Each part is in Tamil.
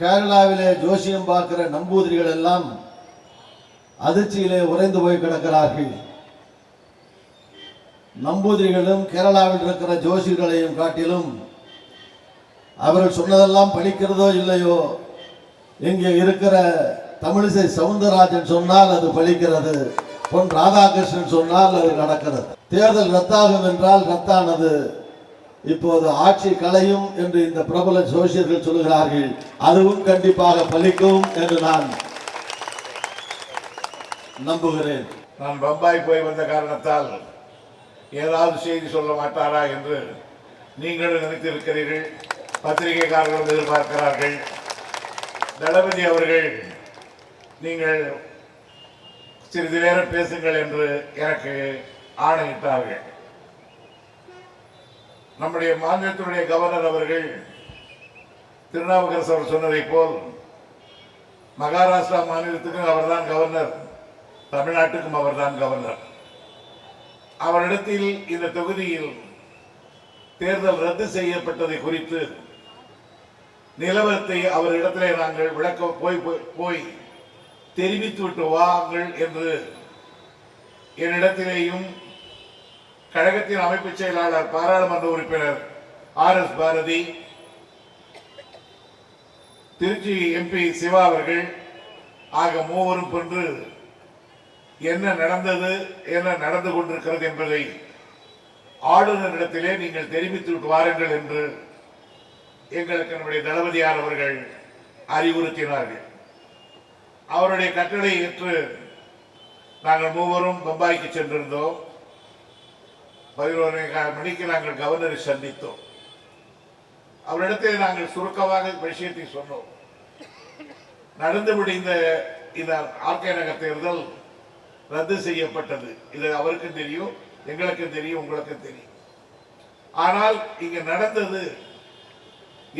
கேரளாவிலே ஜோசியம் பார்க்கிற நம்பூதிரிகள் எல்லாம் அதிர்ச்சியிலே உறைந்து போய் கிடக்கிறார்கள். நம்பூதிரிகளும் கேரளாவில் இருக்கிற ஜோசியர்களையும் காட்டிலும் அவர்கள் சொன்னதெல்லாம் பழிக்கிறதோ இல்லையோ இங்கே இருக்கிற தமிழிசை சவுந்தரராஜன் சொன்னால் அது பழிக்கிறது பொன் ராதாகிருஷ்ணன் சொன்னால் அது நடக்கிறது. தேர்தல் ரத்தாகும் என்றால் ரத்தானது. இப்போது ஆட்சி கலையும் என்று இந்த பிரபல ஜோசியர்கள் சொல்கிறார்கள் அதுவும் கண்டிப்பாக பலிக்கும் என்று நான் நம்புகிறேன். நான் பம்பாய் போய் வந்த காரணத்தால் ஏதாவது செய்தி சொல்ல மாட்டாரா என்று நீங்களும் நினைத்திருக்கிறீர்கள். பத்திரிகைக்காரர்களும் எதிர்பார்க்கிறார்கள். தளபதி அவர்கள் நீங்கள் சிறிது நேரம் பேசுங்கள் என்று எனக்கு ஆணையிட்டார்கள். நம்முடைய மாநிலத்தினுடைய கவர்னர் அவர்கள் திருநாவுக்கரசு அவர் சொன்னதைப் போல் மகாராஷ்டிரா மாநிலத்துக்கும் அவர்தான் கவர்னர் தமிழ்நாட்டுக்கும் அவர்தான் கவர்னர். அவரிடத்தில் இந்த தொகுதியில் தேர்தல் ரத்து செய்யப்பட்டதை குறித்து நிலவரத்தை அவரிடத்திலே நாங்கள் விளக்க போய் போய்- போய் தெரிவித்து விட்டு வாங்கள் என்று என்னிடத்திலேயும் கழகத்தின் அமைப்பு செயலாளர் பாராளுமன்ற உறுப்பினர் R S Bharathi Tiruchi MP Siva அவர்கள் ஆக மூவரும் கொன்று என்ன நடந்தது என்ன நடந்து கொண்டிருக்கிறது என்பதை ஆளுநரிடத்திலே நீங்கள் தெரிவித்து வாருங்கள் என்று எங்களுக்கு நம்முடைய தளபதியார் அவர்கள் அறிவுறுத்தினார்கள். அவருடைய கட்டளை ஏற்று நாங்கள் மூவரும் பம்பாய்க்கு சென்றிருந்தோம். பதினோரு மணிக்கு நாங்கள் கவர்னரை சந்தித்தோம். அவரிடத்தில் நாங்கள் சுருக்கமாக விஷயத்தை சொன்னோம். நடந்து முடிந்த இந்த ஆர்கே நகர் தேர்தல் ரத்து செய்யப்பட்டது. இது அவருக்கும் தெரியும் எங்களுக்கும் தெரியும் உங்களுக்கும் தெரியும். ஆனால் இங்க நடந்தது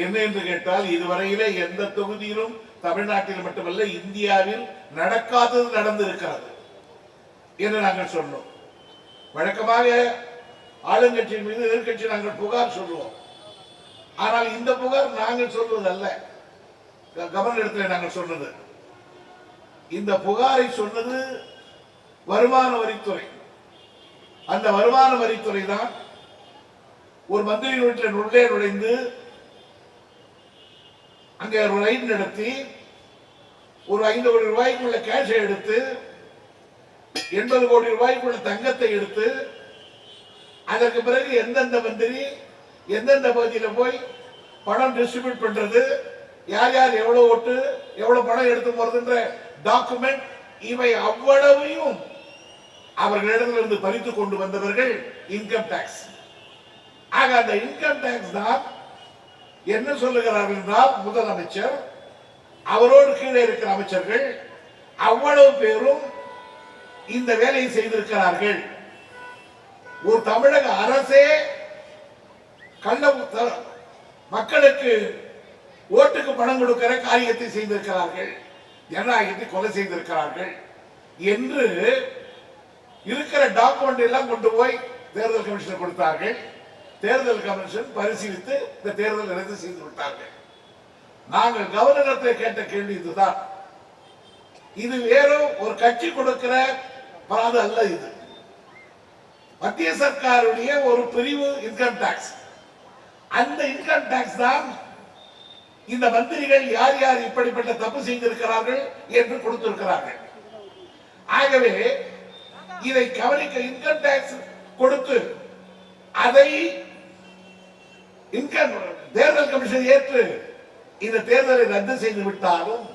என்ன என்று கேட்டால் இதுவரையிலே எந்த தொகுதியிலும் தமிழ்நாட்டில் மட்டுமல்ல இந்தியாவில் நடக்காதது நடந்திருக்கிறது என்று நாங்கள் சொன்னோம். வழக்கமாக ஆளுங்கட்சியின் மீது எதிர்கட்சி நாங்கள் புகார் சொல்லுவோம். ஆனால் இந்த புகார் நாங்கள் சொல்வதல்ல. அல்ல கவர்னரிடத்தில் நாங்கள் சொன்னது. இந்த புகாரை சொன்னது வருமான வரித்துறை. அந்த வருமான வரித்துறை தான் ஒரு மந்திரி வீட்டில் உள்ளே நுழைந்து அங்கே ஒரு ரைடு நடத்தி ஒரு ஐந்து கோடி ரூபாய்க்குள்ள கேஷை எடுத்து எண்பது கோடி ரூபாய்க்குள்ள தங்கத்தை எடுத்து அதற்கு பிறகு எந்தெந்த மந்திரி எந்தெந்த பகுதியில் போய் பணம் டிஸ்ட்ரிபியூட் பண்றது யார் யார் எவ்வளவு ஓட்டு எவ்வளவு பணம் எடுத்து போறதுன்ற டாக்குமெண்ட் இவை அவ்வளவையும் அவர்களிடமிருந்து பறித்து கொண்டு வந்தவர்கள் இன்கம் டாக்ஸ் ஆக அந்த இன்கம் டாக்ஸ் தான் என்ன சொல்லுகிறார்கள் என்றால் முதலமைச்சர் அவரோடு கீழே இருக்கிற அமைச்சர்கள் அவ்வளவு பேரும் இந்த வேலையை செய்திருக்கிறார்கள். ஒரு தமிழக அரசே கள்ள மக்களுக்கு ஓட்டுக்கு பணம் கொடுக்கிற காரியத்தை செய்திருக்கிறார்கள் ஜனநாயகத்தை கொலை செய்திருக்கிறார்கள் என்று இருக்கிற டாக்குமெண்ட் எல்லாம் கொண்டு போய் தேர்தல் கமிஷன் கொடுத்தார்கள். தேர்தல் கமிஷன் பரிசீலித்து இந்த தேர்தல் ரத்து செய்து விட்டார்கள். நாங்கள் கவர்னரத்தை கேட்ட கேள்வி இதுதான். இது வேறும் ஒரு கட்சி கொடுக்கிற பராது அல்ல இது. மத்திய சர்க்காருடைய ஒரு பிரிவு இன்கம் டாக்ஸ் அந்த இன்கம் டாக்ஸ் தான் இந்த மந்திரிகள் யார் யார் இப்படிப்பட்ட தப்பு செய்திருக்கிறார்கள் என்று கொடுத்திருக்கிறார்கள். ஆகவே இதை கவனிக்க இன்கம் டாக்ஸ் கொடுத்து அதை இன்கம் தேர்தல் கமிஷன் ஏற்று இந்த தேர்தலை ரத்து செய்து விட்டாலும்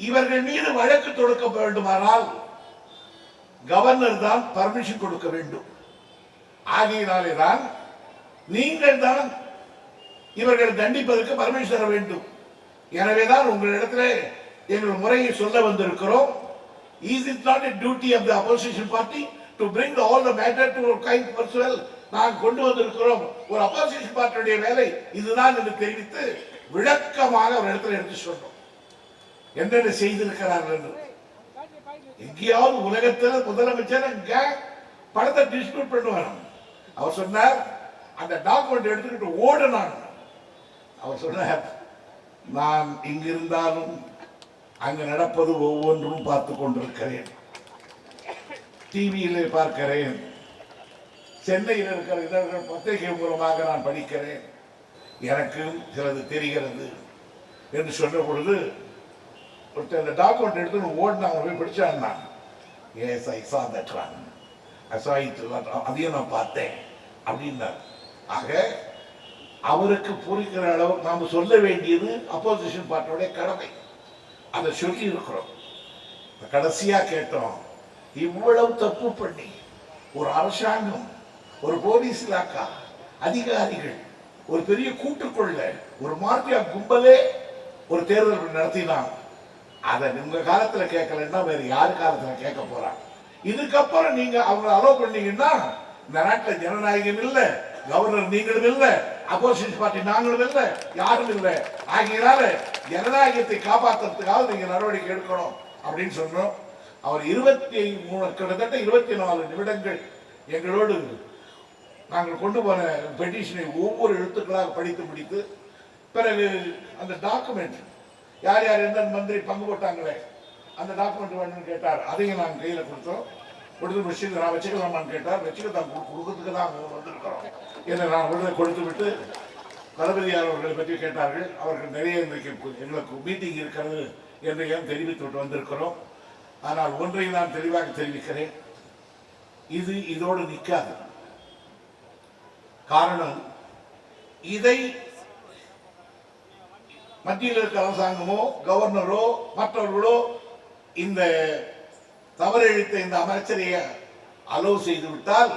இவர்கள் மீது வழக்கு தொடுக்க வேண்டுமானால் கவர்னர் தான் பர்மிஷன் கொடுக்க வேண்டும். ஆகையினாலே தான் நீங்கள் தான் இவர்கள் தண்டிப்பதற்கு பர்மிஷன் தர வேண்டும். எனவேதான் உங்களிடத்தில் எங்கள் முறையை சொல்ல வந்திருக்கிறோம். Is it not a duty of the opposition party to bring all the matter to to a நான் கொண்டு வந்திருக்கிறோம். ஒரு அப்போசிஷன் பார்ட்டியுடைய வேலை இதுதான் என்று தெரிவித்து விளக்கமாக ஒரு இடத்துல எடுத்து சொன்னோம். என்னென்ன செய்திருக்கிறார்கள் என்று. எங்கேயாவது உலகத்தில் முதலமைச்சர் படத்தை பணத்தை டிஸ்ட்ரிபியூட் பண்ணுவார். அவர் சொன்னார் அந்த டாக்குமெண்ட் எடுத்துக்கிட்டு ஓடினான் அவர் சொன்னார் நான் இங்கிருந்தாலும் அங்கு நடப்பது ஒவ்வொன்றும் பார்த்து கொண்டிருக்கிறேன். டிவியிலே பார்க்கிறேன். சென்னையில் இருக்கிற இதழ்கள் பத்திரிகை மூலமாக நான் படிக்கிறேன். எனக்கும் சிலது தெரிகிறது என்று சொன்ன பொழுது ஒருத்தர் அந்த டாக்குமெண்ட் எடுத்து ஓடினாங்க போய் படிச்சாங்க S I saw that one I saw it அதையும் நான் பார்த்தேன். அப்படின்னார். ஆக அவருக்கு புரிக்கிற அளவு நாம் சொல்ல வேண்டியது அப்போசிஷன் பார்ட்டியோடைய கடமை. அதை சொல்லி இருக்கிறோம் கடைசியாக கேட்டோம் இவ்வளவு தப்பு பண்ணி ஒரு அரசாங்கம் ஒரு போலீஸ் இலாக்கா அதிகாரிகள் ஒரு பெரிய கூட்டுக்குள்ள ஒரு மாஃபியா கும்பலே ஒரு தேர்தல் நடத்தினான் அதை உங்க காலத்துல கேட்கலன்னா வேற யார் காலத்துல கேட்க போறாங்க இதுக்கப்புறம் நீங்க அவங்க அலோ பண்ணீங்கன்னா இந்த நாட்டில் ஜனநாயகம் இல்லை கவர்னர் நீங்களும் இல்லை அப்போசிஷன் பார்ட்டி நாங்களும் இல்லை யாரும் இல்லை. ஆகியனால ஜனநாயகத்தை காப்பாற்றுறதுக்காக நீங்க நடவடிக்கை எடுக்கணும் அப்படின்னு சொன்னோம். அவர் இருபத்தி மூணு கிட்டத்தட்ட இருபத்தி நாலு நிமிடங்கள் எங்களோடு நாங்கள் கொண்டு போன பெட்டிஷனை ஒவ்வொரு எழுத்துக்களாக படித்து முடித்து பிறகு அந்த டாக்குமெண்ட் யார் யார் எந்த மந்திரி பங்கு போட்டாங்களே அந்த டாக்குமெண்ட் வேணும்னு கேட்டார். அதையும் நாங்கள் கையில் கொடுத்தோம். கொடுத்து முடிச்சு நான் வச்சுக்கலாமான்னு கேட்டார். வச்சுக்க தான் கொடுக்கறதுக்கு தான் வந்திருக்கிறோம் என்னை நான் விடுதலை கொடுத்து விட்டு தளபதியார் அவர்களை பற்றி கேட்டார்கள். அவர்கள் நிறைய இன்றைக்கு எங்களுக்கு மீட்டிங் இருக்கிறது என்று ஏன் தெரிவித்து விட்டு வந்திருக்கிறோம். ஆனால் ஒன்றை நான் தெளிவாக தெரிவிக்கிறேன். இது இதோடு நிற்காது காரணம் இதை மத்தியில் இருக்க அரசாங்கமோ கவர்னரோ மற்றவர்களோ இந்த தவறெழுத்த இந்த அமைச்சரையை அலோவ் செய்து விட்டால்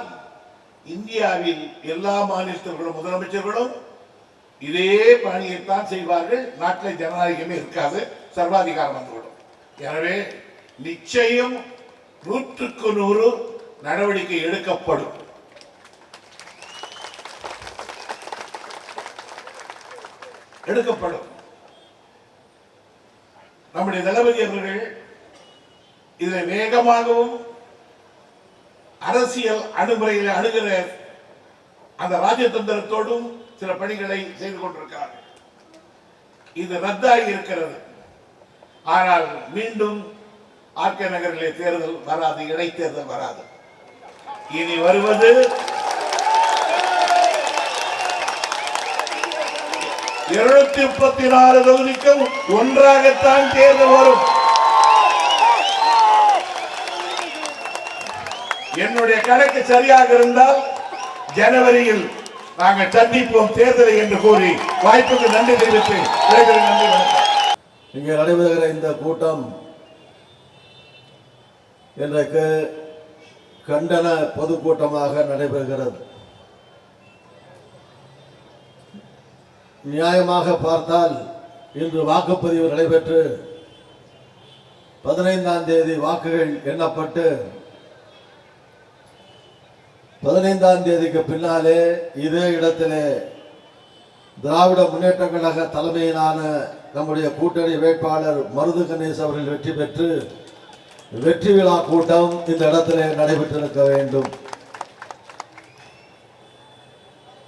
இந்தியாவில் எல்லா மாநிலத்தர்களும் முதலமைச்சர்களும் இதே பணியைத்தான் செய்வார்கள். நாட்டில் ஜனநாயகமே இருக்காது. சர்வாதிகாரம் வந்துவிடும். எனவே நிச்சயம் நூற்றுக்கு நூறு நடவடிக்கை எடுக்கப்படும். எடுக்கப்படும். நம்முடைய தளபதி அவர்கள் இதில் வேகமாகவும் அரசியல் அணுகுமுறையில் அணுகிற அந்த ராஜதந்திரத்தோடும் சில பணிகளை செய்து கொண்டிருக்கிறார்கள். இது ரத்தாகி இருக்கிறது. ஆனால் மீண்டும் ஆர்கே நகரிலே தேர்தல் வராது இடைத்தேர்தல் வராது. இனி வருவது இருநூத்தி முப்பத்தி நாலு தொகுதிக்கும் ஒன்றாகத்தான் தேர்தல் வரும். என்னுடைய கணக்கு சரியாக இருந்தால் ஜனவரியில் நாங்கள் சந்திப்போம் தேர்தலை என்று கூறி வாய்ப்புக்கு நன்றி தெரிவித்து நன்றி இங்கே நடைபெறுகிற இந்த கூட்டம் இன்றைக்கு கண்டன பொதுக்கூட்டமாக நடைபெறுகிறது. நியாயமாக பார்த்தால் இன்று வாக்குப்பதிவு நடைபெற்று பதினைந்தாம் தேதி வாக்குகள் எண்ணப்பட்டு பதினைந்தாம் தேதிக்கு பின்னாலே இதே இடத்திலே திராவிட முன்னேற்ற கழக தலைமையிலான நம்முடைய கூட்டணி வேட்பாளர் மருது கணேஷ் அவர்கள் வெற்றி பெற்று வெற்றி விழா கூட்டம் இந்த இடத்திலே நடைபெற்றிருக்க வேண்டும்.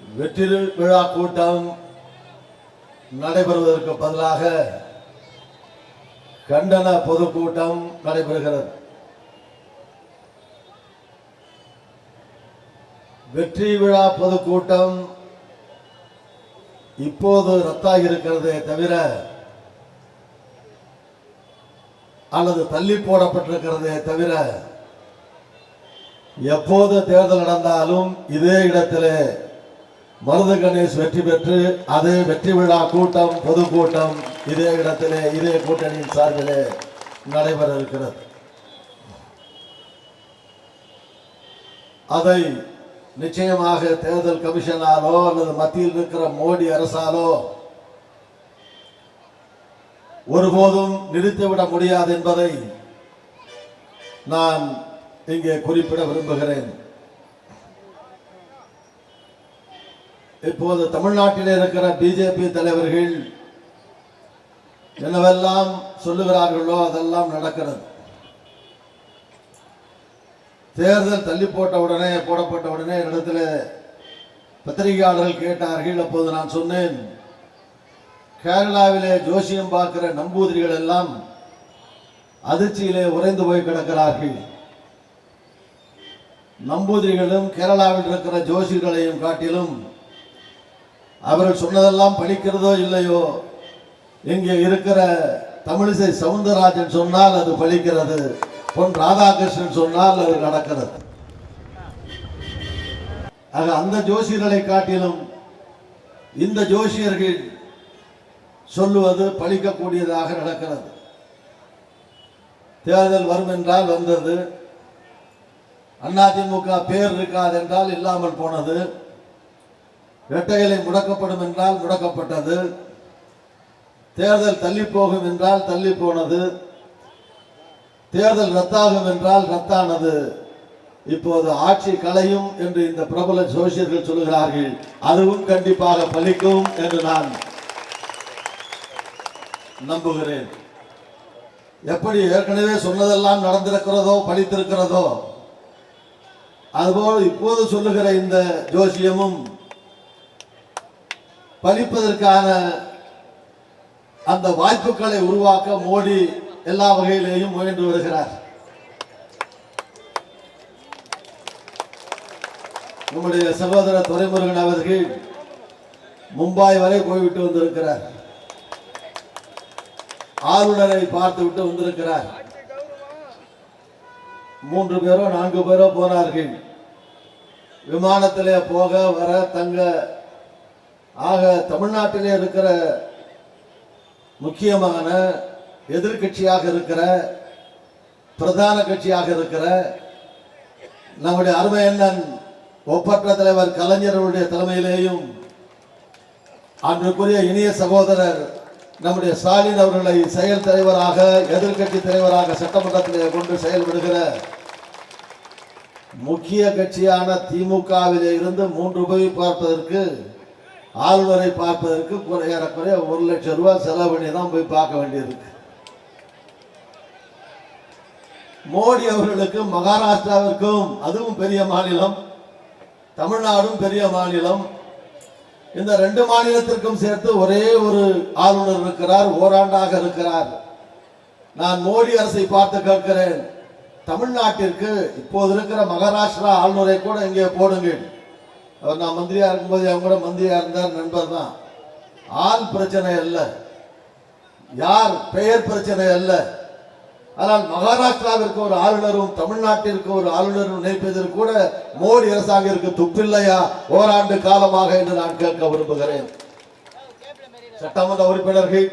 வெற்றி விழா கூட்டம் நடைபெறுவதற்கு பதிலாக கண்டன பொதுக்கூட்டம் நடைபெறுகிறது. வெற்றி விழா பொதுக்கூட்டம் இப்போது ரத்தாகி இருக்கிறதே தவிர அல்லது தள்ளி போடப்பட்டிருக்கிறதே தவிர எப்போது தேர்தல் நடந்தாலும் இதே இடத்திலே மருது கணேஷ் வெற்றி பெற்று அதே வெற்றி விழா கூட்டம் பொதுக்கூட்டம் இதே இடத்திலே இதே கூட்டணியின் சார்பிலே நடைபெற இருக்கிறது. அதை நிச்சயமாக தேர்தல் கமிஷனாலோ அல்லது மத்தியில் இருக்கிற மோடி அரசாலோ ஒருபோதும் நிறுத்திவிட முடியாது என்பதை நான் இங்கே குறிப்பிட விரும்புகிறேன். இப்போது தமிழ்நாட்டில் இருக்கிற பிஜேபி தலைவர்கள் என்னவெல்லாம் சொல்லுகிறார்களோ அதெல்லாம் நடக்கிறது. தேர்தல் தள்ளி போட்ட உடனே போடப்பட்ட உடனே இடத்துல பத்திரிகையாளர்கள் கேட்டார்கள். அப்போது நான் சொன்னேன் கேரளாவிலே ஜோசியம் பார்க்கிற நம்பூதிரிகள் எல்லாம் அதிர்ச்சியிலே உறைந்து போய் கிடக்கிறார்கள். நம்பூதிரிகளும் கேரளாவில் இருக்கிற ஜோசியர்களையும் காட்டிலும் அவர்கள் சொன்னதெல்லாம் பழிக்கிறதோ இல்லையோ? இங்கே இருக்கிற தமிழிசை சவுந்தரராஜன் சொன்னால் அது பலிக்கிறது பொன் ராதாகிருஷ்ணன் சொன்னால் அது நடக்கிறது. ஆக அந்த ஜோசியர்களை காட்டிலும் இந்த ஜோசியர்கள் சொல்லுவது பழிக்கக்கூடியதாக நடக்கிறது. தேர்தல் வரும் என்றால் வந்தது அதிமுக பேர் இருக்காது என்றால் இல்லாமல் போனது. இரட்டைகளை முடக்கப்படும் என்றால் முடக்கப்பட்டது. தேர்தல் தள்ளி போகும் என்றால் தள்ளி போனது. தேர்தல் ரத்தாகும் என்றால் ரத்தானது. இப்போது ஆட்சி கலையும் என்று இந்த பிரபல ஜோசியர்கள் சொல்கிறார்கள் அதுவும் கண்டிப்பாக பலிக்கும் என்று நான் நம்புகிறேன். எப்படி ஏற்கனவே சொன்னதெல்லாம் நடந்திருக்கிறதோ பலித்திருக்கிறதோ அதுபோல் இப்போது சொல்லுகிற இந்த ஜோசியமும் பலிப்பதற்கான அந்த வாய்ப்புகளை உருவாக்க மோடி எல்லா வகையிலேயும் முயன்று வருகிறார். நம்முடைய சகோதரர் துரைமுருகன் அவர்கள் மும்பாய் வரை போய்விட்டு வந்திருக்கிறார். ஆளுநரை பார்த்து விட்டு வந்திருக்கிறார். மூன்று பேரோ நான்கு பேரோ போனார்கள். விமானத்திலே போக வர தங்க ஆக தமிழ்நாட்டிலே இருக்கிற முக்கியமான எதிர்க்கட்சியாக இருக்கிற பிரதான கட்சியாக இருக்கிற நம்முடைய அருமை அண்ணன் ஒப்பற்ற தலைவர் கலைஞர்களுடைய தலைமையிலேயும் அன்றுக்குரிய இனிய சகோதரர் நம்முடைய ஸ்டாலின் அவர்களை செயல் தலைவராக எதிர்க்கட்சி தலைவராக சட்டமன்றத்திலே கொண்டு செயல்படுகிற முக்கிய கட்சியான திமுகவிலே இருந்து மூன்று போய் ஆழ்வரை பார்ப்பதற்கு குறையறக்குறைய ஒரு லட்சம் ரூபாய் செலவு பண்ணி தான் போய் பார்க்க வேண்டியிருக்கு. மோடி அவர்களுக்கு மகாராஷ்டிராவிற்கும் அதுவும் பெரிய மாநிலம் தமிழ்நாடும் பெரிய மாநிலம் இந்த ரெண்டு மாநிலத்திற்கும் சேர்த்து ஒரே ஒரு ஆளுநர் இருக்கிறார் ஓராண்டாக இருக்கிறார். நான் மோடி அரசை பார்த்து கேட்கிறேன் தமிழ்நாட்டிற்கு இப்போது இருக்கிற மகாராஷ்டிரா ஆளுநரை கூட இங்கே போடுங்கள். அவர் நான் மந்திரியாக இருக்கும்போது அவங்க கூட மந்திரியாக இருந்தார் நண்பர் தான். ஆள் பிரச்சனை அல்ல. யார் பெயர் பிரச்சனை அல்ல. ஆனால் மகாராஷ்டிராவிற்கு ஒரு ஆளுநரும் தமிழ்நாட்டிற்கு ஒரு ஆளுநரும் நினைப்பதற்கு கூட மோடி அரசாங்கிற்கு துப்பில்லையா? ஓராண்டு காலமாக என்று நான் கேட்க விரும்புகிறேன். சட்டமன்ற உறுப்பினர்கள்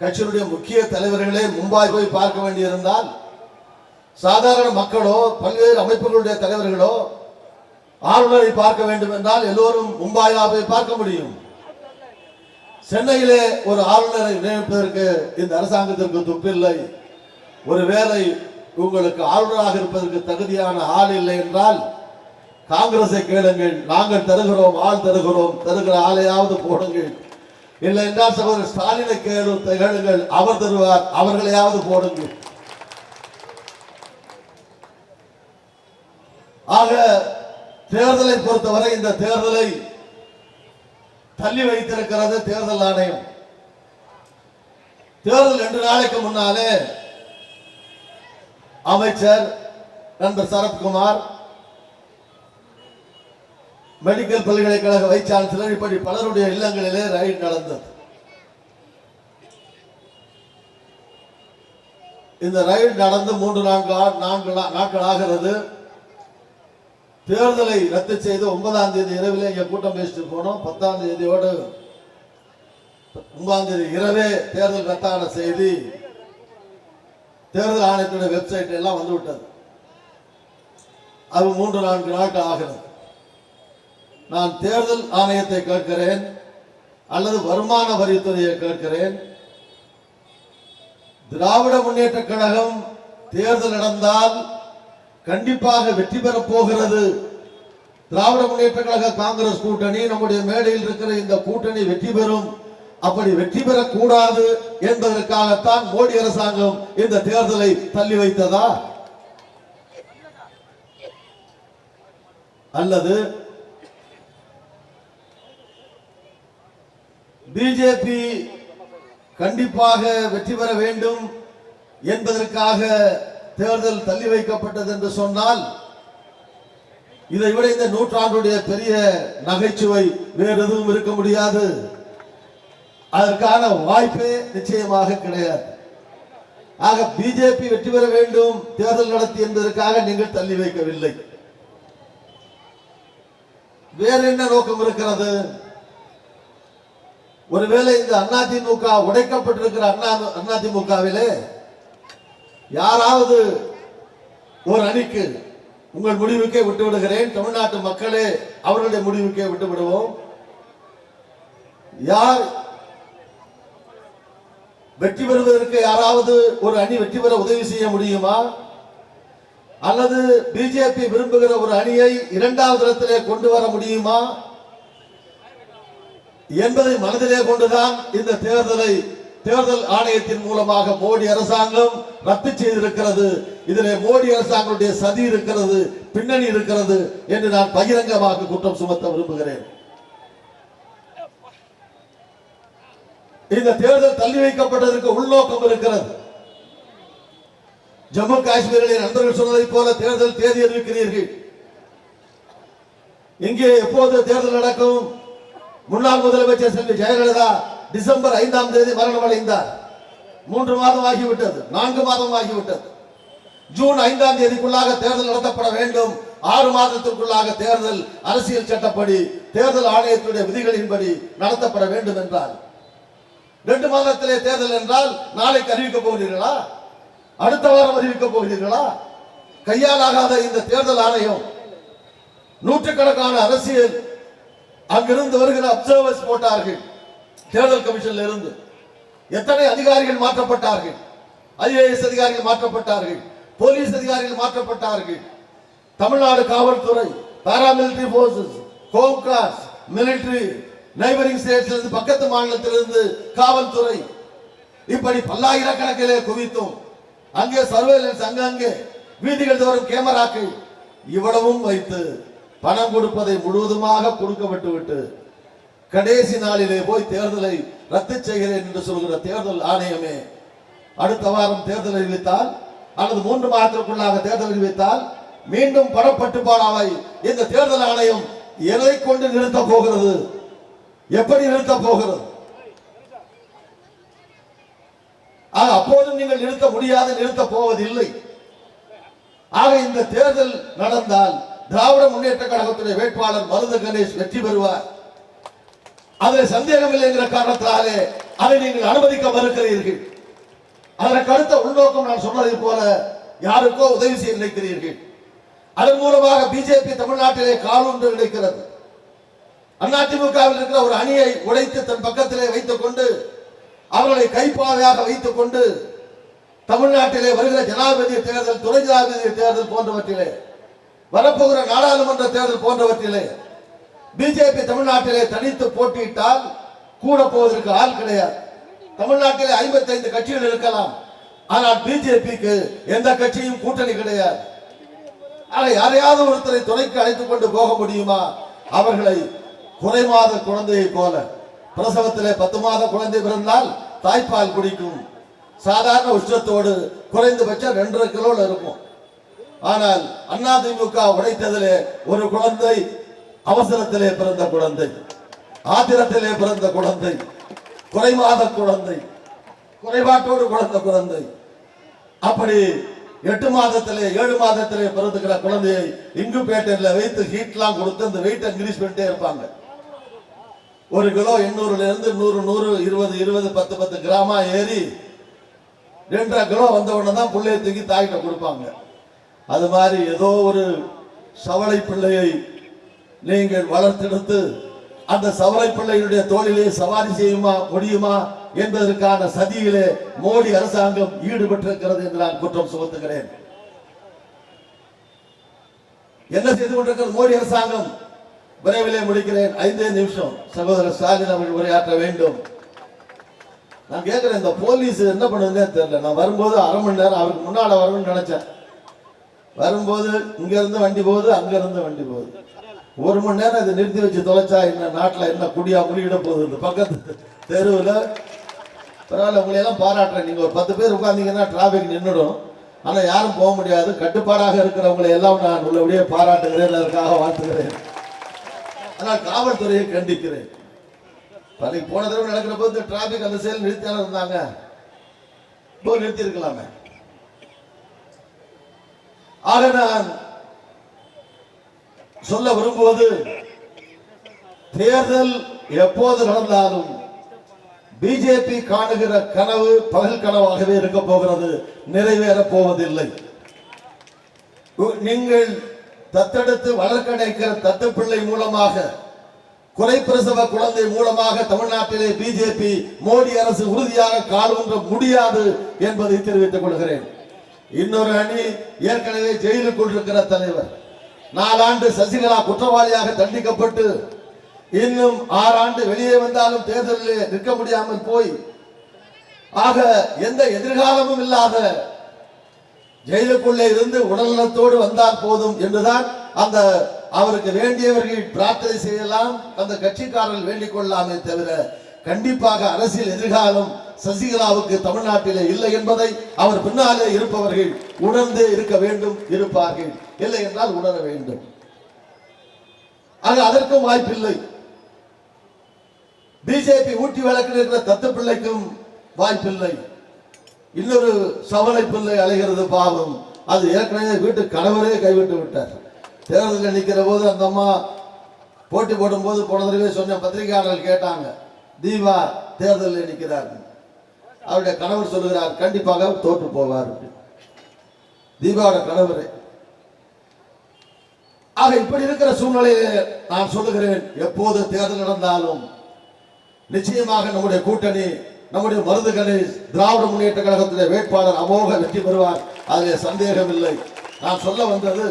கட்சியினுடைய முக்கிய தலைவர்களே மும்பாய் போய் பார்க்க வேண்டியிருந்தால் சாதாரண மக்களோ பல்வேறு அமைப்புகளுடைய தலைவர்களோ ஆளுநரை பார்க்க வேண்டும் என்றால் எல்லோரும் மும்பாயா போய் பார்க்க முடியும். சென்னையிலே ஒரு ஆளுநரை நியமிப்பதற்கு இந்த அரசாங்கத்திற்கு துப்பில்லை. ஒருவேளை உங்களுக்கு ஆளுநராக இருப்பதற்கு தகுதியான ஆள் இல்லை என்றால் காங்கிரஸை கேளுங்கள். நாங்கள் தருகிறோம் ஆள் தருகிறோம். தருகிற ஆளையாவது போடுங்கள். இல்லை என்றால் சகோதரர் ஸ்டாலினை கேளு கேளுங்கள். அவர் தருவார் அவர்களையாவது போடுங்கள். ஆக தேர்தலை பொறுத்தவரை இந்த தேர்தலை தள்ளி வைத்திருக்கிறது தேர்தல் ஆணையம். தேர்தல் ரெண்டு நாளைக்கு முன்னாலே அமைச்சர் நண்பர் சரத்குமார் மெடிக்கல் பல்கலைக்கழக வைஸ் சான்சலர் இப்படி பலருடைய இல்லங்களிலே ரயில் நடந்தது. இந்த ரயில் நடந்து மூன்று நான்கு நான்கு நாட்கள் ஆகிறது. தேர்தலை ரத்து செய்து ஒன்பதாம் தேதி இரவில் இங்கே கூட்டம் பேசிட்டு போனோம். பத்தாம் தேதியோடு ஒன்பதாம் தேதி இரவே தேர்தல் ரத்தான செய்தி தேர்தல் ஆணையத்துடைய வெப்சைட் எல்லாம் வந்து விட்டது. அது மூன்று நான்கு நாட்கள் ஆகிறது. நான் தேர்தல் ஆணையத்தை கேட்கிறேன் அல்லது வருமான வரித்துறையை கேட்கிறேன். திராவிட முன்னேற்ற கழகம் தேர்தல் நடந்தால் கண்டிப்பாக வெற்றி பெறப் போகிறது. திராவிட முன்னேற்ற கழக காங்கிரஸ் கூட்டணி நம்முடைய மேடையில் இருக்கிற இந்த கூட்டணி வெற்றி பெறும். அப்படி வெற்றி பெறக்கூடாது என்பதற்காகத்தான் மோடி அரசாங்கம் இந்த தேர்தலை தள்ளி வைத்ததா? அல்லது பிஜேபி கண்டிப்பாக வெற்றி பெற வேண்டும் என்பதற்காக தேர்தல் தள்ளி வைக்கப்பட்டது என்று சொன்னால் இதை விட இந்த நூற்றாண்டுடைய பெரிய நகைச்சுவை வேறு எதுவும் இருக்க முடியாது. அதற்கான வாய்ப்பே நிச்சயமாக கிடையாது. ஆக பிஜேபி வெற்றி பெற வேண்டும் தேர்தல் நடத்தி என்பதற்காக நீங்கள் தள்ளி வைக்கவில்லை. வேறு என்ன நோக்கம் இருக்கிறது? ஒருவேளை இந்த அதிமுக உடைக்கப்பட்டிருக்கிற அண்ணா அதிமுகவிலே யாராவது ஒரு அணிக்கு உங்கள் முடிவுக்கே விட்டு விடுகிறேன் தமிழ்நாட்டு மக்களே அவர்களுடைய முடிவுக்கே விட்டு விடுவோம் யார் வெற்றி பெறுவதற்கு யாராவது ஒரு அணி வெற்றி பெற உதவி செய்ய முடியுமா? அல்லது பிஜேபி விரும்புகிற ஒரு அணியை இரண்டாவது இடத்திலே கொண்டு வர முடியுமா? என்பதை மனதிலே கொண்டுதான் இந்த தேர்தலை தேர்தல் ஆணையத்தின் மூலமாக மோடி அரசாங்கம் ரத்து செய்திருக்கிறது. இதிலே மோடி அரசாங்கத்துடைய சதி இருக்கிறது பின்னணி இருக்கிறது என்று நான் பகிரங்கமாக குற்றம் சுமத்த விரும்புகிறேன். இந்த தேர்தல் தள்ளி வைக்கப்பட்டதற்கு உள்நோக்கம் இருக்கிறது. ஜம்மு காஷ்மீரில் நண்பர்கள் சொன்னதைப் போல தேர்தல் தேதி அறிவிக்கிறீர்கள். இங்கே எப்போது தேர்தல் நடக்கும்? முன்னாள் முதலமைச்சர் செல்வி ஜெயலலிதா டிசம்பர் ஐந்தாம் தேதி மரணம் அடைந்தார் மூன்று மாதம் ஆகிவிட்டது நான்கு மாதம் ஆகிவிட்டது. ஜூன் ஐந்தாம் தேதிக்குள்ளாக தேர்தல் நடத்தப்பட வேண்டும். ஆறு மாதத்திற்குள்ளாக தேர்தல் அரசியல் சட்டப்படி தேர்தல் ஆணையத்துடைய விதிகளின்படி நடத்தப்பட வேண்டும் என்றால் ரெண்டு மாதத்திலே தேர்தல் என்றால் நாளைக்கு அறிவிக்க போகிறீர்களா? அடுத்த வாரம் அறிவிக்க போகிறீர்களா? கையாலாகாத இந்த தேர்தல் ஆணையம் நூற்றுக்கணக்கான அரசியல் அங்கிருந்து வருகிற அப்சர்வர்ஸ் போட்டார்கள். தேர்தல் கமிஷன்ல இருந்து எத்தனை அதிகாரிகள் மாற்றப்பட்டார்கள்? ஐஏஎஸ் அதிகாரிகள் மாற்றப்பட்டார்கள். போலீஸ் அதிகாரிகள் மாற்றப்பட்டார்கள். தமிழ்நாடு காவல்துறை paramilitary forces home guards military neighbouring ஸ்டேட்ஸிலிருந்து பக்கத்து மாநிலத்திலிருந்து காவல்துறை. இப்படி பல்லாயிரக்கணக்கிலே குவித்தோம். அங்கே சர்வேலன்ஸ் அங்கங்கே வீதிகள் தோறும் கேமராக்கள் இவ்வளவும் வைத்து பணம் கொடுப்பதை முழுவதுமாக கொடுக்கப்பட்டு விட்டு கடைசி நாளிலே போய் தேர்தலை ரத்து செய்கிறேன் என்று சொல்கிற தேர்தல் ஆணையமே அடுத்த வாரம் தேர்தல் அறிவித்தால் அல்லது மூன்று மாதத்திற்குள்ளாக தேர்தல் அறிவித்தால் மீண்டும் பணப்பட்டுப்பாடாவை இந்த தேர்தல் ஆணையம் எதை கொண்டு நிறுத்தப் போகிறது? எப்படி நிறுத்தப் போகிறது? ஆக அப்போதும் நீங்கள் நிறுத்த முடியாது நிறுத்த போவதில்லை. ஆக இந்த தேர்தல் நடந்தால் திராவிட முன்னேற்ற கழகத்துடைய வேட்பாளர் மருது கணேஷ் வெற்றி பெறுவார். அதில் சந்தேகம் இல்லை என்கிற காரணத்தினாலே அதை நீங்கள் அனுமதிக்க மறுக்கிறீர்கள் அதற்கு அடுத்த உள்நோக்கம் நான் சொன்னதை போல யாருக்கோ உதவி செய்ய நினைக்கிறீர்கள். அதன் மூலமாக பிஜேபி தமிழ்நாட்டிலே காலூன்று நினைக்கிறது அதிமுகவில் இருக்கிற ஒரு அணியை உடைத்து தன் பக்கத்திலே வைத்துக் கொண்டு அவர்களை கைப்பாவையாக வைத்துக் கொண்டு தமிழ்நாட்டிலே வருகிற ஜனாதிபதி தேர்தல் துணை ஜனாதிபதி தேர்தல் போன்றவற்றிலே வரப்போகிற நாடாளுமன்ற தேர்தல் போன்றவற்றிலே பிஜேபி தமிழ்நாட்டிலே தனித்து போட்டியிட்டால் கூட போவதற்கு ஆள் கிடையாது. தமிழ்நாட்டிலே 55 கட்சிகள் இருக்கலாம். ஆனால் பிஜேபிக்கு எந்த கட்சியும் கூட்டணி கிடையாது. ஆனால் யாரையாவது ஒருத்தரை துணைக்கு அழைத்துக் கொண்டு போக முடியுமா? அவர்களை குறை மாத குழந்தையை போல. பிரசவத்திலே பத்து மாத குழந்தை பிறந்தால் தாய்ப்பால் குடிக்கும். சாதாரண உஷ்ணத்தோடு குறைந்தபட்சம் ரெண்டரை கிலோல இருக்கும். ஆனால் அதிமுக உடைத்ததிலே ஒரு குழந்தை அவசரத்திலே பிறந்த குழந்தை ஆத்திரத்திலே பிறந்த குழந்தை குறைவாத குழந்தை குறைபாட்டோடு பிறந்த குழந்தை. அப்படி எட்டு மாதத்திலே ஏழு மாதத்திலே பிறந்துக்கிற குழந்தையை இங்குபேட்டர்ல வைத்து ஹீட்லாம் கொடுத்து அந்த வெயிட் இன்க்ரீஸ் பண்ணிட்டே இருப்பாங்க. ஒரு கிலோ எண்ணூறுல இருந்து நூறு நூறு இருபது இருபது பத்து பத்து கிராமா ஏறி ரெண்டரை கிலோ வந்த உடனே தான் பிள்ளையை தூக்கி தாய்கிட்ட கொடுப்பாங்க. அது மாதிரி ஏதோ ஒரு சவளை பிள்ளையை நீங்கள் வளர்த்தெடுத்து அந்த சவலை பிள்ளைகளுடைய தோளிலே சவாரி செய்யுமா முடியுமா என்பதற்கான சதியிலே மோடி அரசாங்கம் ஈடுபட்டிருக்கிறது என்று நான் குற்றம் சுமத்துகிறேன். என்ன செய்து கொண்டிருக்கிறது மோடி அரசாங்கம்? விரைவிலே முடிக்கிறேன். ஐந்தே நிமிஷம். சகோதரர் ஸ்டாலின் அவர்கள் உரையாற்ற வேண்டும். நான் கேட்கிறேன் இந்த போலீஸ் என்ன பண்ணுதுன்னே தெரியல. நான் வரும்போது அரை மணி நேரம் அவருக்கு முன்னால் வரணும்னு நினைச்சேன். வரும்போது இங்க இருந்து வண்டி போகுது அங்க இருந்து வண்டி போகுது. ஒரு மணி நேரம் இதை நிறுத்தி வச்சு தொலைச்சா என்ன நாட்டில் என்ன குடியா முறியிட போகுது இந்த பக்கத்து தெருவில்? பரவாயில்ல உங்களை எல்லாம் பாராட்டுறேன். நீங்கள் ஒரு பத்து பேர் உட்காந்தீங்கன்னா டிராஃபிக் நின்றுடும் ஆனால் யாரும் போக முடியாது. கட்டுப்பாடாக இருக்கிறவங்களை எல்லாம் நான் உள்ளபடியே பாராட்டுகிறேன் அதற்காக வாழ்த்துகிறேன். ஆனால் காவல்துறையை கண்டிக்கிறேன். பள்ளி போன தடவை நடக்கிற போது டிராபிக் அந்த செயல் நிறுத்தியாலும் இருந்தாங்க. இப்போ நிறுத்தி இருக்கலாமே ஆக நான் சொல்ல விரும்புவது தேர்தல் எப்போது நடந்தாலும் பிஜேபி காணுகிற கனவு பகல் கனவாகவே இருக்க போகிறது. நிறைவேறப் போவதில்லை. உ- நீங்கள் தத்தெடுத்து வளர்க்கடைக்கிற தத்து பிள்ளை மூலமாக குறைப்பிரசவ குழந்தை மூலமாக தமிழ்நாட்டிலே பிஜேபி மோடி அரசு உறுதியாக கால் ஒன்ற முடியாது என்பதை தெரிவித்துக் கொள்கிறேன். இன்னொரு அணி ஏற்கனவே ஜெயிலுக்குள் இருக்கிற தலைவர். நாலாண்டு சசிகலா குற்றவாளியாக தண்டிக்கப்பட்டு இன்னும் ஆறாண்டு வெளியே வந்தாலும் தேர்தலில் நிற்க முடியாமல் போய் ஆக எந்த எதிர்காலமும் இல்லாத ஜெயிலுக்குள்ளே இருந்து உடல்நலத்தோடு வந்தால் போதும் என்றுதான் அந்த அவருக்கு வேண்டியவர்கள் பிரார்த்தனை செய்யலாம் அந்த கட்சிக்காரர்கள் வேண்டிக் கொள்ளலாமே தவிர கண்டிப்பாக அரசியல் எதிர்காலம் சசிகலாவுக்கு தமிழ்நாட்டிலே இல்லை என்பதை அவர் பின்னாலே இருப்பவர்கள் உணர்ந்தே இருக்க வேண்டும் இருப்பார்கள். இல்லை என்றால் உணர வேண்டும். ஆக அதற்கும் வாய்ப்பில்லை. பிஜேபி ஊட்டி வழக்கில் தத்து பிள்ளைக்கும் வாய்ப்பில்லை. இன்னொரு சவலை பிள்ளை அலைகிறது பாவம். அது ஏற்கனவே வீட்டு கணவரே கைவிட்டு விட்டார். தேர்தலில் நிற்கிற போது அந்த அம்மா போட்டி போடும்போது போன தடவை சொன்ன பத்திரிகையாளர்கள் கேட்டாங்க தீபா தேர்தலில் நிற்கிறார்கள் அவருடைய கணவர் சொல்லுகிறார் கண்டிப்பாக அவர் தோற்று போவார். தீபாவோட கணவர். ஆக இப்படி இருக்கிற சூழ்நிலையை நான் சொல்லுகிறேன் எப்போது தேர்தல் நடந்தாலும் நிச்சயமாக நம்முடைய கூட்டணி நம்முடைய மருந்து கணேஷ் திராவிட முன்னேற்ற கழகத்திலே வேட்பாளர் அமோக வெற்றி பெறுவார். அதில் சந்தேகம் இல்லை. நான் சொல்ல வந்தது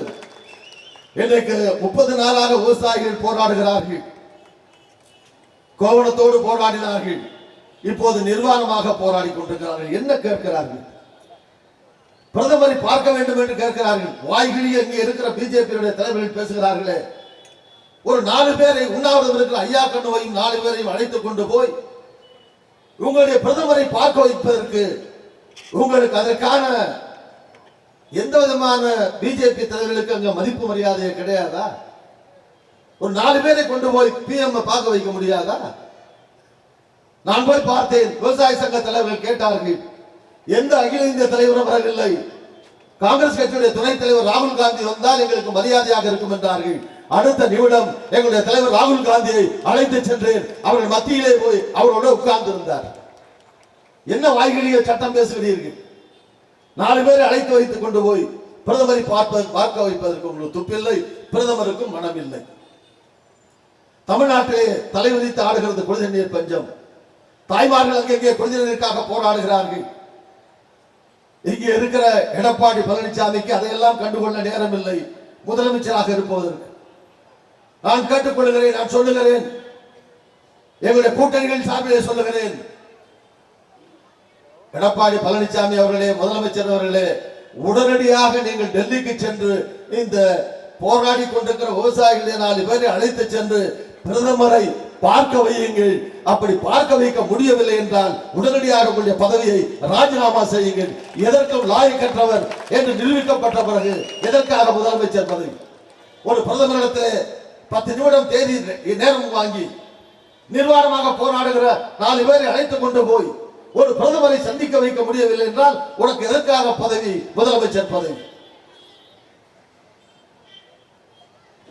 இன்றைக்கு முப்பது நாளாக விவசாயிகள் போராடுகிறார்கள். கோவணத்தோடு போராடினார்கள். இப்போது நிர்வாணமாக போராடி கொண்டிருக்கிறார்கள். என்ன கேட்கிறார்கள்? பிரதமரை பார்க்க வேண்டும் என்று கேட்கிறார்கள். வாய்கிழிய இங்கே இருக்கிற பிஜேபியுடைய தலைவர்கள் பேசுகிறார்களே. ஒரு நாலு பேரை உண்ணாவிரதம் இருக்கிற ஐயா கண்ணுவையும் நாலு பேரையும் அழைத்துக் கொண்டு போய் உங்களுடைய பிரதமரை பார்க்க வைப்பதற்கு உங்களுக்கு அதற்கான எந்த விதமான பிஜேபி தலைவர்களுக்கு அங்க மதிப்பு மரியாதையே கிடையாதா? ஒரு நாலு பேரை கொண்டு போய் பிஎம் பார்க்க வைக்க முடியாதா? நான் போய் பார்த்தேன். விவசாய சங்க தலைவர்கள் கேட்டார்கள். எந்த அகில இந்திய தலைவரும் வரவில்லை. காங்கிரஸ் கட்சியுடைய துணைத் தலைவர் ராகுல் காந்தி வந்தால் எங்களுக்கு மரியாதையாக இருக்கும் என்றார்கள். அடுத்த நிமிடம் எங்களுடைய தலைவர் ராகுல் காந்தியை அழைத்து சென்றேன். அவர்கள் மத்தியிலே போய் அவரோட உட்கார்ந்து இருந்தார் என்ன வாய்களிய சட்டம் பேசுகிறீர்கள்? நாலு பேரை அழைத்து வைத்துக் கொண்டு போய் பிரதமரை பார்ப்ப பார்க்க வைப்பதற்கு உங்களுக்கு துப்பில்லை பிரதமருக்கும் மனமில்லை. தமிழ்நாட்டிலே தலைவிதித்து ஆடுகிறது குடிநீர் நீர் பஞ்சம். தாய்மார்கள் அங்கங்கே குடிநீர் போராடுகிறார்கள். இங்கே இருக்கிற எடப்பாடி பழனிசாமிக்கு அதையெல்லாம் கண்டுகொள்ள நேரமில்லை. முதலமைச்சராக இருப்பதற்கு நான் கேட்டுக்கொள்கிறேன் நான் சொல்லுகிறேன். எங்களுடைய கூட்டணிகள் சார்பிலே சொல்லுகிறேன். எடப்பாடி பழனிசாமி அவர்களே முதலமைச்சர் அவர்களே உடனடியாக நீங்கள் டெல்லிக்கு சென்று இந்த போராடி கொண்டிருக்கிற விவசாயிகளை நாலு பேரை அழைத்து சென்று பிரதமரை பார்க்க வையுங்கள். அப்படி பார்க்க வைக்க முடியவில்லை என்றால் உடனடியாக உங்களுடைய பதவியை ராஜினாமா செய்யுங்கள். எதற்கும் லாயக்கற்றவர் என்று நிரூபிக்கப்பட்ட பிறகு எதற்காக முதலமைச்சர் பதவி? ஒரு பிரதமரிடத்தில் பத்து நிமிடம் தேதி நேரம் வாங்கி நிர்வாணமாக போராடுகிற நாலு பேரை அழைத்துக் கொண்டு போய் ஒரு பிரதமரை சந்திக்க வைக்க முடியவில்லை என்றால் உனக்கு எதற்காக பதவி? முதலமைச்சர் பதவி.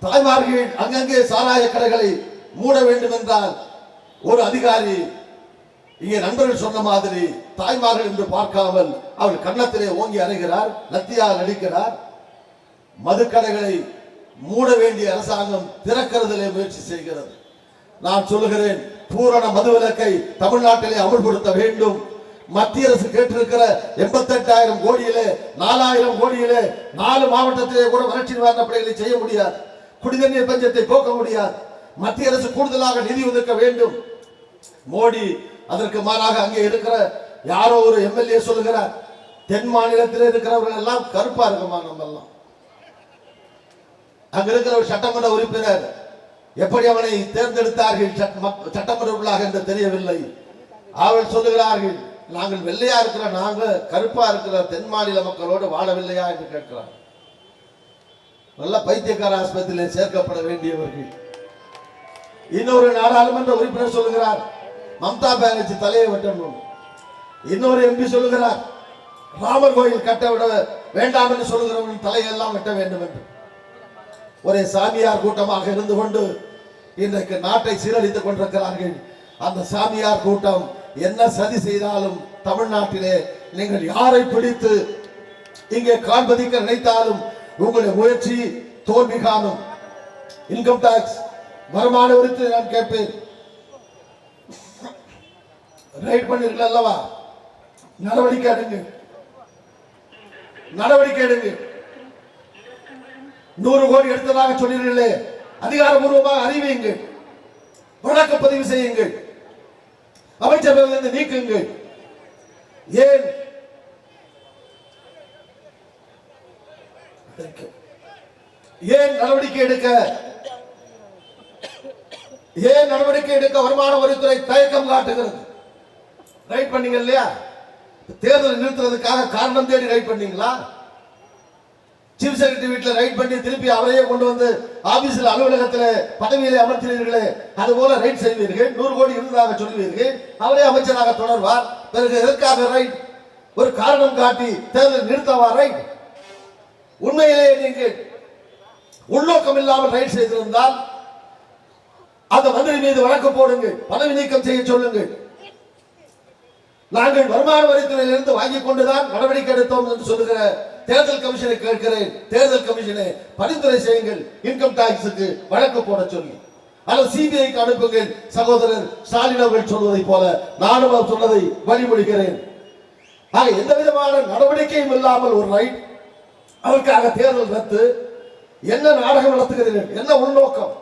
தாய்மார்கள் அங்கங்கே சாராய கடைகளை மூட வேண்டும் என்றால் ஒரு அதிகாரி இங்கே நண்பர்கள் சொன்ன மாதிரி தாய்மார்கள் என்று பார்க்காமல் அவள் கன்னத்திலே ஓங்கி அறைகிறார் லத்தியாக நடிக்கிறார் மதுக்கடைகளை மூட வேண்டிய அரசாங்கம் திறக்கிறதிலே முயற்சி செய்கிறது. நான் சொல்லுகிறேன் பூரண மதுவிலக்கை தமிழ்நாட்டிலே அமல்படுத்த வேண்டும். மத்திய அரசு கேட்டிருக்கிற எண்பத்தெட்டாயிரம் கோடியிலே நாலாயிரம் கோடியிலே நாலு மாவட்டத்திலே கூட வறட்சி நிவாரண பணிகளை செய்ய முடியாது. குடிநீர் பஞ்சத்தை போக்க முடியாது. மத்திய அரசு கூடுதலாக நிதி ஒதுக்க வேண்டும். மோடி அதற்கு மாறாக அங்கே இருக்கிற யாரோ ஒரு எம்எல்ஏ சொல்லுகிறார் தென் மாநிலத்தில் இருக்கிறவர்கள் எல்லாம் கருப்பா இருக்குமா நம்ம எல்லாம் அங்க இருக்கிற ஒரு சட்டமன்ற உறுப்பினர் எப்படி அவனை தேர்ந்தெடுத்தார்கள்? சட்ட- சட்டமன்ற உள்ளாக என்று தெரியவில்லை. அவர்கள் சொல்லுகிறார்கள் நாங்கள் வெள்ளையா இருக்கிற நாங்க கருப்பா இருக்கிற தென் மாநில மக்களோடு வாழவில்லையா? என்று கேட்கிறார். நல்ல பைத்தியக்கார ஆஸ்பத்திரியில் சேர்க்கப்பட வேண்டியவர்கள். இன்னொரு நாடாளுமன்ற உறுப்பினர் சொல்லுகிறார் மம்தா பானர்ஜி தலையை வெட்டணும். இன்னொரு எம்பி சொல்லுகிறார் ராமர் கோயில் கட்ட விட வேண்டாம் என்று சொல்லுகிறவன் தலையெல்லாம் வெட்ட வேண்டும் என்று. ஒரே சாமியார் கூட்டமாக இருந்து கொண்டு இன்றைக்கு நாட்டை சீரழித்துக் கொண்டிருக்கிறார்கள். அந்த சாமியார் கூட்டம் என்ன சதி செய்தாலும் தமிழ்நாட்டிலே நீங்கள் யாரை பிடித்து இங்கே காண்பதிக்க நினைத்தாலும் உங்களுடைய முயற்சி தோல்வி காணும். இன்கம் டாக்ஸ் வருமான வரித்து நான் கேட்பேன். ரைட் பண்ணிருக்கல அல்லவா? நடவடிக்கை எடுங்க. நடவடிக்கை எடுங்க. நூறு கோடி எடுத்ததாக சொன்னீர்களே அதிகாரபூர்வமாக அறிவியுங்க வழக்கு பதிவு செய்யுங்கள். அமைச்சரவையிலிருந்து நீக்குங்கள். ஏன்? ஏன் நடவடிக்கை எடுக்க? ஏன் நடவடிக்கை எடுக்க வருமான வரித்துறை தயக்கம் காட்டுகிறது? ரைட் பண்ணீங்க இல்லையா? தேர்தல் நிறுத்துறதுக்காக காரணம் தேடி ரைட் பண்ணீங்களா? சீஃப் செக்ரட்டரி வீட்டில் ரைட் பண்ணி திருப்பி அவரையே கொண்டு வந்து ஆபீஸில் அலுவலகத்தில் பதவியிலே அமர்த்தினீர்களே அது போல ரைட் செய்வீர்கள். நூறு கோடி இருந்ததாக சொல்லுவீர்கள். அவரே அமைச்சராக தொடர்வார். பிறகு எதற்காக ரைட் ஒரு காரணம் காட்டி தேர்தல் நிறுத்தவா ரைட் உண்மையிலேயே நீங்கள் உள்நோக்கம் இல்லாமல் ரைட் செய்திருந்தால் அந்த மந்திரி மீது வழக்கு போடுங்கள் பதவி நீக்கம் செய்ய சொல்லுங்கள். நாங்கள் வருமான வரித்துறையிலிருந்து வாங்கிக் கொண்டுதான் நடவடிக்கை எடுத்தோம் என்று சொல்லுகிற தேர்தல் கமிஷனை கேட்கிறேன். தேர்தல் கமிஷனை பரிந்துரை செய்யுங்கள். இன்கம் டாக்ஸுக்கு வழக்கு போட சொல்லி. அல்லது சிபிஐக்கு அனுப்புங்கள். சகோதரர் ஸ்டாலின் அவர்கள் சொல்வதை போல நானும் அவர் சொன்னதை வழிமொழிகிறேன் ஆக எந்த விதமான நடவடிக்கையும் இல்லாமல் ஒரு ரைட் அதற்காக தேர்தல் ரத்து என்ன நாடகம் நடத்துகிறீர்கள்? என்ன உள்நோக்கம்?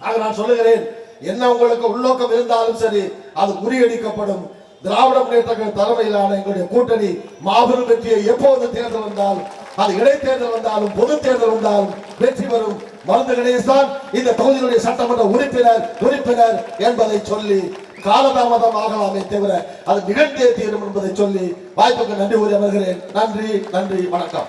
ஆக நான் சொல்லுகிறேன் என்ன உங்களுக்கு உள்நோக்கம் இருந்தாலும் சரி அது முறியடிக்கப்படும். திராவிட முன்னேற்ற தலைமையிலான எங்களுடைய கூட்டணி மாபெரும் வெற்றியை எப்போது தேர்தல் வந்தால் அது இடைத்தேர்தல் வந்தாலும் பொது தேர்தல் வந்தாலும் வெற்றி பெறும். மருந்து கணேசன் தான் இந்த தொகுதியினுடைய சட்டமன்ற உறுப்பினர் உறுப்பினர் என்பதை சொல்லி காலதாமதம் ஆகலாமே தவிர அது நிகழ்ந்தே தீரும் என்பதை சொல்லி வாய்ப்புக்கு நன்றி கூறி அமர்கிறேன். நன்றி நன்றி வணக்கம்.